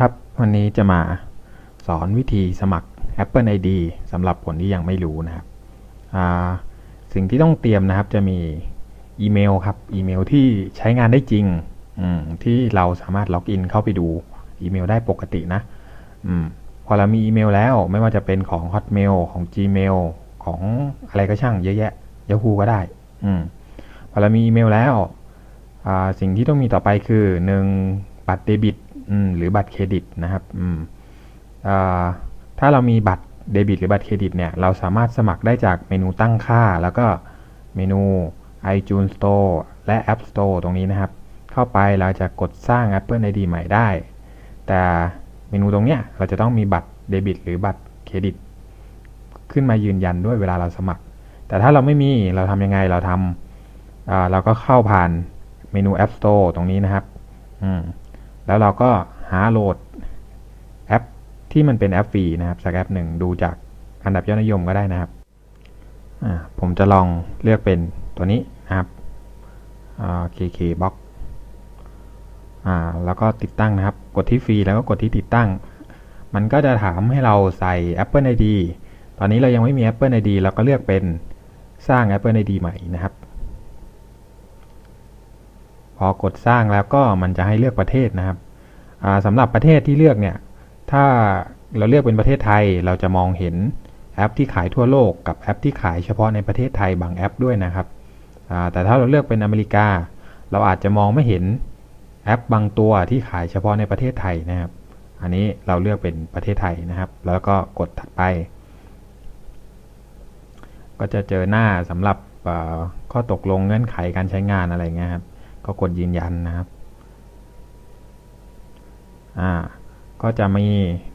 ครับ วันนี้จะมาสอนวิธีสมัคร Apple ID สำหรับคนที่ยังไม่รู้นะครับสิ่งที่ต้องเตรียมนะครับจะมีอีเมลครับ อีเมลที่ใช้งานได้จริง ที่เราสามารถล็อกอินเข้าไปดูอีเมลได้ปกตินะอพอเรามีอีเมลแล้วไม่ว่าจะเป็นของ Hotmail ของ Gmail ของอะไรก็ช่างเยอะแยะ Yahoo ก็ได้อพอเรามีอีเมลแล้วสิ่งที่ต้องมีต่อไปคือหนึ่งบัตรเดบิต หรือบัตรเครดิตนะครับถ้าเรามีบัตรเดบิตหรือบัตรเครดิตเนี่ยเราสามารถสมัครได้จากเมนูตั้งค่า แล้วก็เมนู iTunes Store และ App Store ตรงนี้นะครับ เข้าไปเราจะกดสร้าง Apple ID ใหม่ได้ แต่เมนูตรงเนี้ยเราจะต้องมีบัตรเดบิต หรือบัตรเครดิต ขึ้นมายืนยันด้วยเวลาเราสมัคร แต่ถ้าเราไม่มีเราทำยังไงเราทำเราก็เข้าผ่านเมนู App Store ตรงนี้นะครับ อืม แล้วเราก็หาโหลดแอปที่มันเป็นแอปฟรีนะครับสักแอปหนึ่งดูจากอันดับยอดนิยมก็ได้นะครับ ผมจะลองเลือกเป็นตัวนี้นะครับ KK Box แล้วก็ติดตั้งนะครับ กดที่ฟรีแล้วก็กดที่ติดตั้ง มันก็จะถามให้เราใส่ Apple ID ตอนนี้เรายังไม่มี Apple ID เราก็เลือกเป็นสร้าง Apple ID ใหม่นะครับ พอกดสร้างแล้วก็มันจะให้เลือกประเทศนะครับสำหรับประเทศที่เลือกเนี่ยถ้าเราเลือกเป็นประเทศไทยเราจะมองเห็นแอปที่ขายทั่วโลกกับแอปที่ขายเฉพาะในประเทศไทยบางแอปด้วยนะครับแต่ถ้าเราเลือกเป็นอเมริกา เราอาจจะมองไม่เห็นแอปบางตัวที่ขายเฉพาะในประเทศไทยนะครับ อันนี้เราเลือกเป็นประเทศไทยนะครับ แล้วก็กดถัดไป ก็จะเจอหน้าสำหรับข้อตกลงเงื่อนไขการใช้งานอะไรเงี้ยครับ ก็กดยืนยันนะครับ อ่า ก็จะมี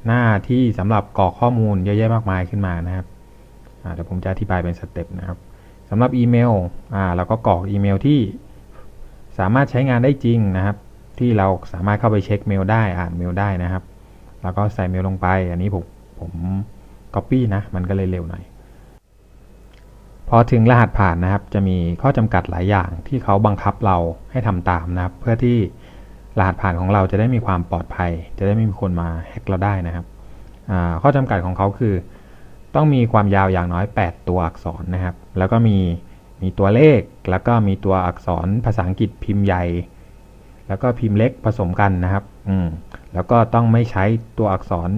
หน้าที่สำหรับกรอกข้อมูลเยอะแยะมากมายขึ้นมานะครับอ่าเดี๋ยวผมจะอธิบายเป็นสเต็ปนะครับสำหรับอีเมลอ่าเราก็กรอกอีเมลที่สามารถใช้งานได้จริงนะครับ ที่เราสามารถเข้าไปเช็คเมลได้อ่านเมลได้นะครับ แล้วก็ใส่เมลลงไป อันนี้ผมผม copy นะ มันก็เลยเร็วหน่อย พอถึงรหัสผ่านนะครับ จะมีข้อจำกัดหลายอย่างที่เขาบังคับเราให้ทำตามนะครับ เพื่อที่รหัสผ่านของเราจะได้มีความปลอดภัย จะได้ไม่มีคนมาแฮ็กเราได้นะครับข้อจำกัดของเขาคือ ต้องมีความยาวอย่างน้อย 8 ตัวอักษรนะครับ แล้วก็มีมีตัวเลข แล้วก็มีตัวอักษรภาษาอังกฤษพิมพ์ใหญ่ แล้วก็พิมพ์เล็กผสมกันนะครับอืมแล้วก็ต้องไม่ใช้ตัวอักษร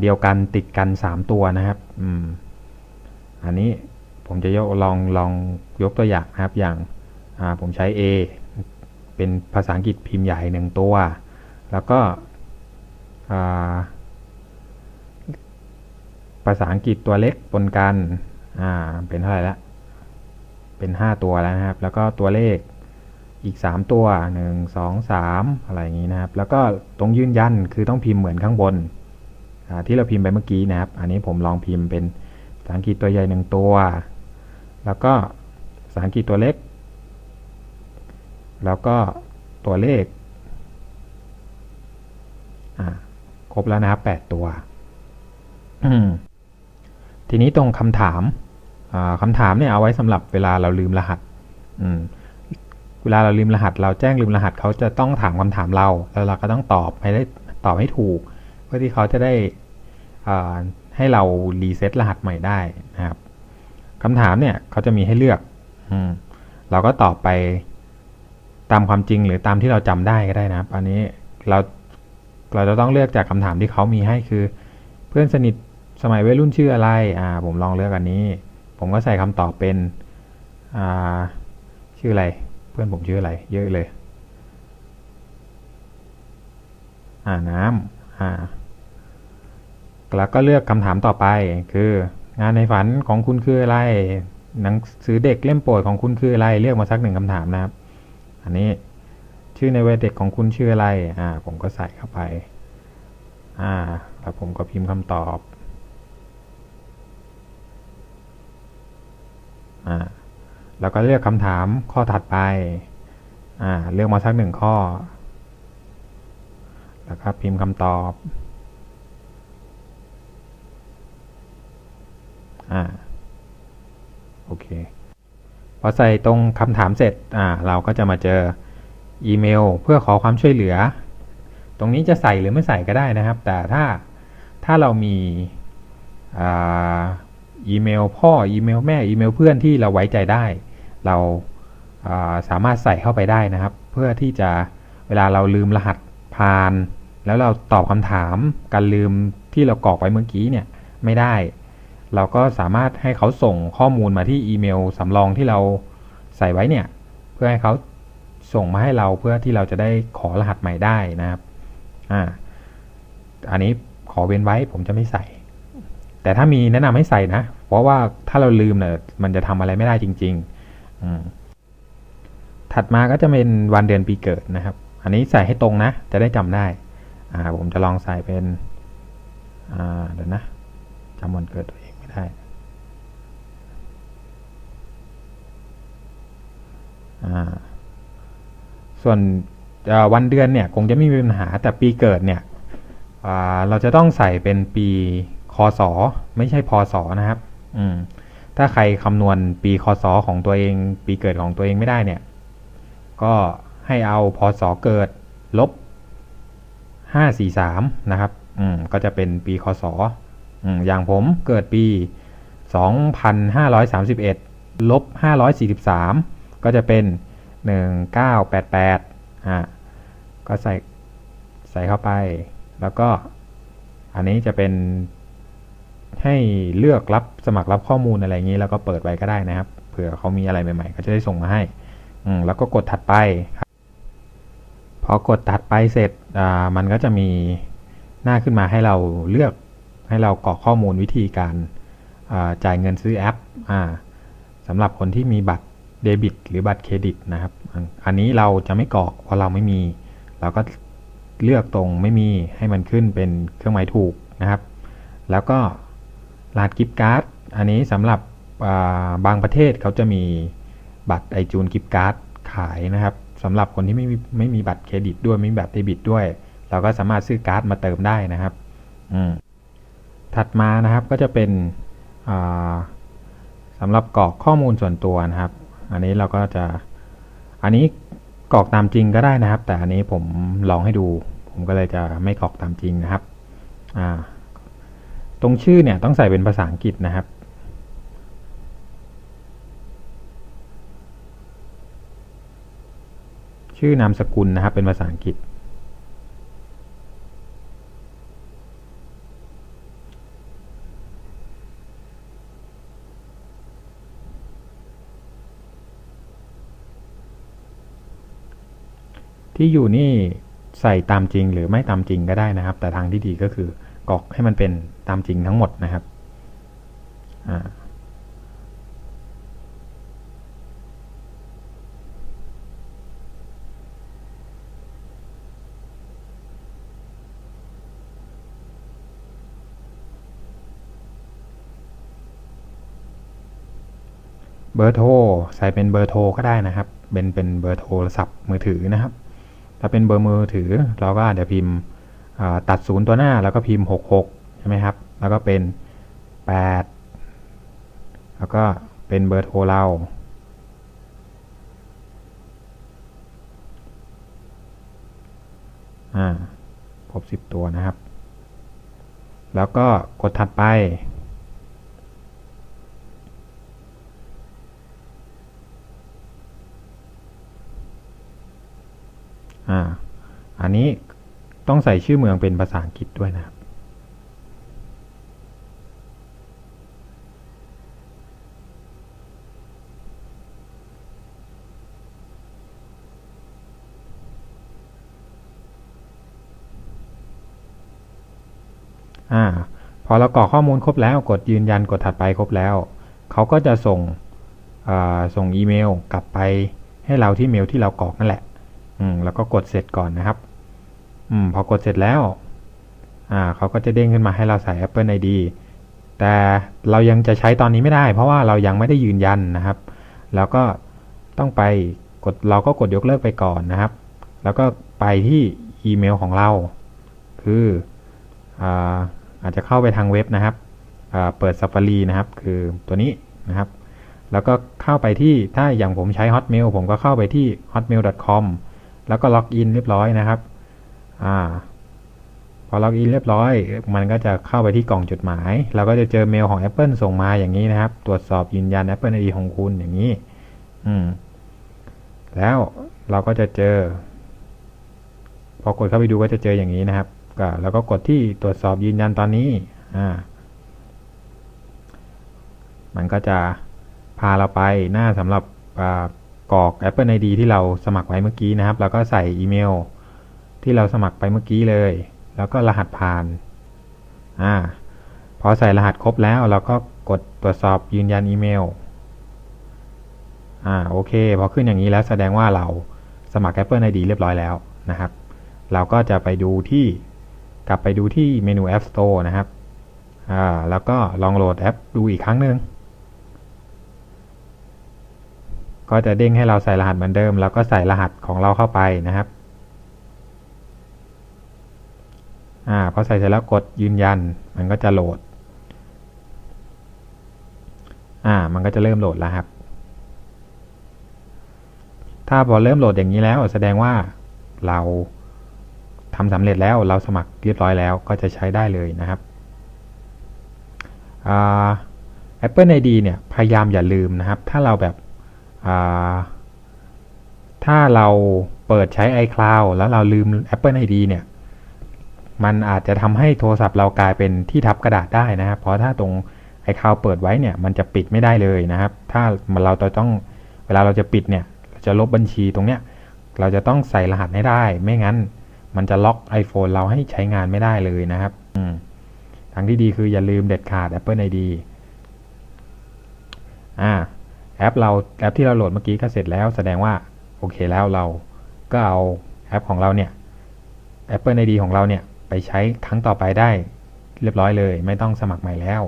เดียวกันติดกัน 3 ตัวนะครับอืม อันนี้ผมจะยกลองลองยกตัวอย่างนะครับอย่างาผมใช้ A เป็นภาษาอังกฤษพิมพ์ใหญ่หนึ่งตัว แล้วก็ภาษาอังกฤษตัวเล็กปนกันเป็นเท่าไหร่ละเป็น 5 ตัวแล้วนะครับ แล้วก็ตัวเลขอีก 3 ตัว 1 2 3 อะไรอย่างนี้นะครับ แล้วก็ตรงยืนยันคือต้องพิมพ์เหมือนข้างบนที่เราพิมพ์ไปเมื่อกี้นะครับ อันนี้ผมลองพิมพ์เป็น ภาษาอังกฤษตัวใหญ่หนึ่งตัว แล้วก็ภาษาอังกฤษตัวเล็ก แล้วก็ตัวเลขครบแล้วนะครับ8ตัว ทีนี้ตรงคำถามคำถามเนี่ยเอาไว้สำหรับเวลาเราลืมรหัสเวลาเราลืมรหัส เราแจ้งลืมรหัสเขาจะต้องถามคำถามเรา แล้วเราก็ต้องตอบให้ได้ตอบให้ถูก เพื่อที่เขาจะได้ ให้เรารีเซ็ตรหัสใหม่ได้นะครับคำถามเนี่ยเขาจะมีให้เลือกอืมเราก็ตอบไปตามความจริงหรือตามที่เราจำได้ก็ได้นะครับ อันนี้เราเราจะต้องเลือกจากคำถามที่เขามีให้คือ เพื่อนสนิทสมัยวัยรุ่นชื่ออะไรอ่าผมลองเลือกอันนี้ ผมก็ใส่คำตอบเป็นอ่าชื่ออะไร เพื่อนผมชื่ออะไร เยอะเลย อ่าน้ำอ่า แล้วก็เลือกคำถามต่อไปคือ งานในฝันของคุณคืออะไร หนังสือเด็กเล่มโปรดของคุณคืออะไร เลือกมาสักหนึ่งคำถามนะครับ อันนี้ชื่อในวัยเด็กของคุณชื่ออะไร อ่า ผมก็ใส่เข้าไป อ่า แล้วผมก็พิมพ์คำตอบ อ่า แล้วก็เลือกคำถามข้อถัดไป อ่า เลือกมาสักหนึ่งข้อ แล้วก็พิมพ์คำตอบ อ่าโอเคพอใส่ตรงคำถามเสร็จอ่าเราก็จะมาเจออีเมลเพื่อขอความช่วยเหลือ ตรงนี้จะใส่หรือไม่ใส่ก็ได้นะครับ แต่ถ้าถ้าเรามีอาอีเมลพ่ออีเมลแม่อีเมลเพื่อนที่เราไว้ใจได้ เราาสามารถใส่เข้าไปได้นะครับ เพื่อที่จะเวลาเราลืมรหัสผ่าน แล้วเราตอบคำถามการลืมที่เรากรอกไปเมื่อกี้เนี่ยไม่ได้ เราก็สามารถให้เขาส่งข้อมูลมาที่อีเมลสำรองที่เราใส่ไว้เนี่ย เพื่อให้เขาส่งมาให้เราเพื่อที่เราจะได้ขอรหัสใหม่ได้นะครับ อ่า อันนี้ขอเว้นไว้ผมจะไม่ใส่ แต่ถ้ามีแนะนำให้ใส่นะ เพราะว่าถ้าเราลืมเนี่ยมันจะทำอะไรไม่ได้จริง ๆ อืมถัดมาก็จะเป็นวันเดือนปีเกิดนะครับ อันนี้ใส่ให้ตรงนะ จะได้จำได้ อ่า ผมจะลองใส่เป็น อ่า เดี๋ยวนะจำวันเกิดตัว ส่วนวันเดือนเนี่ยคงจะไม่มีปัญหาแต่ปีเกิดเนี่ยเราจะต้องใส่เป็นปีคศไม่ใช่พศนะครับถ้าใครคำนวณปีคศของตัวเอง ปีเกิดของตัวเองไม่ได้เนี่ย ก็ให้เอาพศเกิดลบห้าสี่สามนะครับก็จะเป็นปีคศออย่างผมเกิดปี 2531ลบ543 ก็จะเป็นหนึ่งเก้าแปดแปดอ่าก็ใส่ใส่เข้าไป แล้วก็อันนี้จะเป็นให้เลือกรับสมัครรับข้อมูลอะไรอย่างนี้ แล้วก็เปิดไว้ก็ได้นะครับ เผื่อเขามีอะไรใหม่ๆเขาจะได้ส่งมาให้อืมแล้วก็กดถัดไปครับพอกดถัดไปเสร็จอ่ามันก็จะมีหน้าขึ้นมาให้เราเลือกให้เรากรอกข้อมูลวิธีการจ่ายเงินซื้อแอปอ่าสำหรับคนที่มีบัตร เดบิตหรือบัตรเครดิตนะครับ อันนี้เราจะไม่กรอกเพราะเราไม่มี เราก็เลือกตรงไม่มีให้มันขึ้นเป็นเครื่องหมายถูกนะครับ แล้วก็รหัสกิฟต์การ์ด อันนี้สำหรับบางประเทศเขาจะมีบัตรไอจูนกิฟต์การ์ดขายนะครับสำหรับคนที่ไม่มีไม่มีบัตรเครดิตด้วยไม่มีบัตรเดบิตด้วย เราก็สามารถซื้อการ์ดมาเติมได้นะครับอืมถัดมานะครับก็จะเป็นสำหรับกรอกข้อมูลส่วนตัวนะครับ อันนี้เราก็จะ อันนี้กรอกตามจริงก็ได้นะครับ แต่อันนี้ผมลองให้ดู ผมก็เลยจะไม่กรอกตามจริงนะครับ อ่า ตรงชื่อเนี่ยต้องใส่เป็นภาษาอังกฤษนะครับชื่อนามสกุลนะครับเป็นภาษาอังกฤษ ที่อยู่นี่ใส่ตามจริงหรือไม่ตามจริงก็ได้นะครับ แต่ทางที่ดีก็คือกรอกให้มันเป็นตามจริงทั้งหมดนะครับเบอร์โทรใส่เป็นเบอร์โทรก็ได้นะครับ เป็นเป็นเบอร์โทรศัพท์มือถือนะครับ ถ้าเป็นเบอร์มือถือเราก็อาจจะพิมพ์ตัดศูนย์ตัวหน้าแล้วก็พิมพ์ 66 ใช่ไหมครับ แล้วก็เป็น 8 แล้วก็เป็นเบอร์โทรเราอ่าครบ 10 ตัวนะครับ แล้วก็กดถัดไป อ่า อันนี้ต้องใส่ชื่อเมืองเป็นภาษาอังกฤษด้วยนะครับ อ่า พอเรากรอกข้อมูลครบแล้วกดยืนยันกดถัดไปครบแล้ว เขาก็จะส่งส่งอีเมลกลับไปให้เราที่เมลที่เรากรอกนั่นแหละ อืมแล้วก็กดเสร็จก่อนนะครับ อืมพอกดเสร็จแล้ว อ่าเขาก็จะเด้งขึ้นมาให้เราใส่ Apple ID แต่เรายังจะใช้ตอนนี้ไม่ได้ เพราะว่าเรายังไม่ได้ยืนยันนะครับ แล้วก็ต้องไปกดเราก็กดยกเลิกไปก่อนนะครับ แล้วก็ไปที่อีเมลของเรา คืออาอาจจะเข้าไปทางเว็บนะครับเปิด Safari นะครับ คือตัวนี้นะครับ แล้วก็เข้าไปที่ถ้าอย่างผมใช้ Hotmail ผมก็เข้าไปที่ hotmail.com แล้วก็ล็อกอินเรียบร้อยนะครับอ่าพอล็อกอินเรียบร้อย มันก็จะเข้าไปที่กล่องจดหมาย เราก็จะเจอเมลของ Apple ส่งมาอย่างนี้นะครับ ตรวจสอบยืนยัน Apple ID ของคุณอย่างนี้ อืม แล้วเราก็จะเจอ พอกดเข้าไปดูก็จะเจออย่างนี้นะครับ ก็แล้วก็กดที่ตรวจสอบยืนยันตอนนี้ อ่า มันก็จะพาเราไปหน้าสำหรับอ่า กรอก Apple ID ที่เราสมัครไว้เมื่อกี้นะครับ แล้วก็ใส่อีเมล ที่เราสมัครไปเมื่อกี้เลย แล้วก็รหัสผ่านอ่าพอใส่รหัสครบแล้วเราก็กดตรวจสอบยืนยันอีเมลอ่าโอเค พอขึ้นอย่างนี้แล้วแสดงว่าเราสมัคร Apple ID เรียบร้อยแล้วนะครับ เราก็จะไปดูที่กลับไปดูที่เมนู App Store นะครับอ่าแล้วก็ลองโหลดแอปดูอีกครั้งหนึ่ง ก็จะเด้งให้เราใส่รหัสเหมือนเดิม แล้วก็ใส่รหัสของเราเข้าไปนะครับอ่าพอใส่เสร็จแล้วกดยืนยัน มันก็จะโหลดอ่ามันก็จะเริ่มโหลดแล้วครับ ถ้าพอเริ่มโหลดอย่างนี้แล้ว แสดงว่าเราทำสำเร็จแล้วเราสมัครเรียบร้อยแล้วก็จะใช้ได้เลยนะครับอ่า Apple ID เนี่ยพยายามอย่าลืมนะครับ ถ้าเราแบบ ถ้าเราเปิดใช้ iCloud แล้วเราลืม Apple ID เนี่ย มันอาจจะทำให้โทรศัพท์เรากลายเป็นที่ทับกระดาษได้นะครับ เพราะถ้าตรง iCloud เปิดไว้เนี่ย มันจะปิดไม่ได้เลยนะครับ ถ้าเราต้องเวลาเราจะปิดเนี่ยเราจะลบบัญชีตรงเนี้ย เราจะต้องใส่รหัสให้ได้ ไม่งั้นมันจะล็อก iPhone เราให้ใช้งานไม่ได้เลยนะครับอืมทางที่ดีคืออย่าลืมเด็ดขาด Apple ID อ่า แอปเราแอปที่เราโหลดเมื่อกี้ก็เสร็จแล้วแสดงว่าโอเคแล้วเราก็เอาแอปของเราเนี่ย Apple ID ของเราเนี่ยไปใช้ครั้งต่อไปได้เรียบร้อยเลย ไม่ต้องสมัครใหม่แล้ว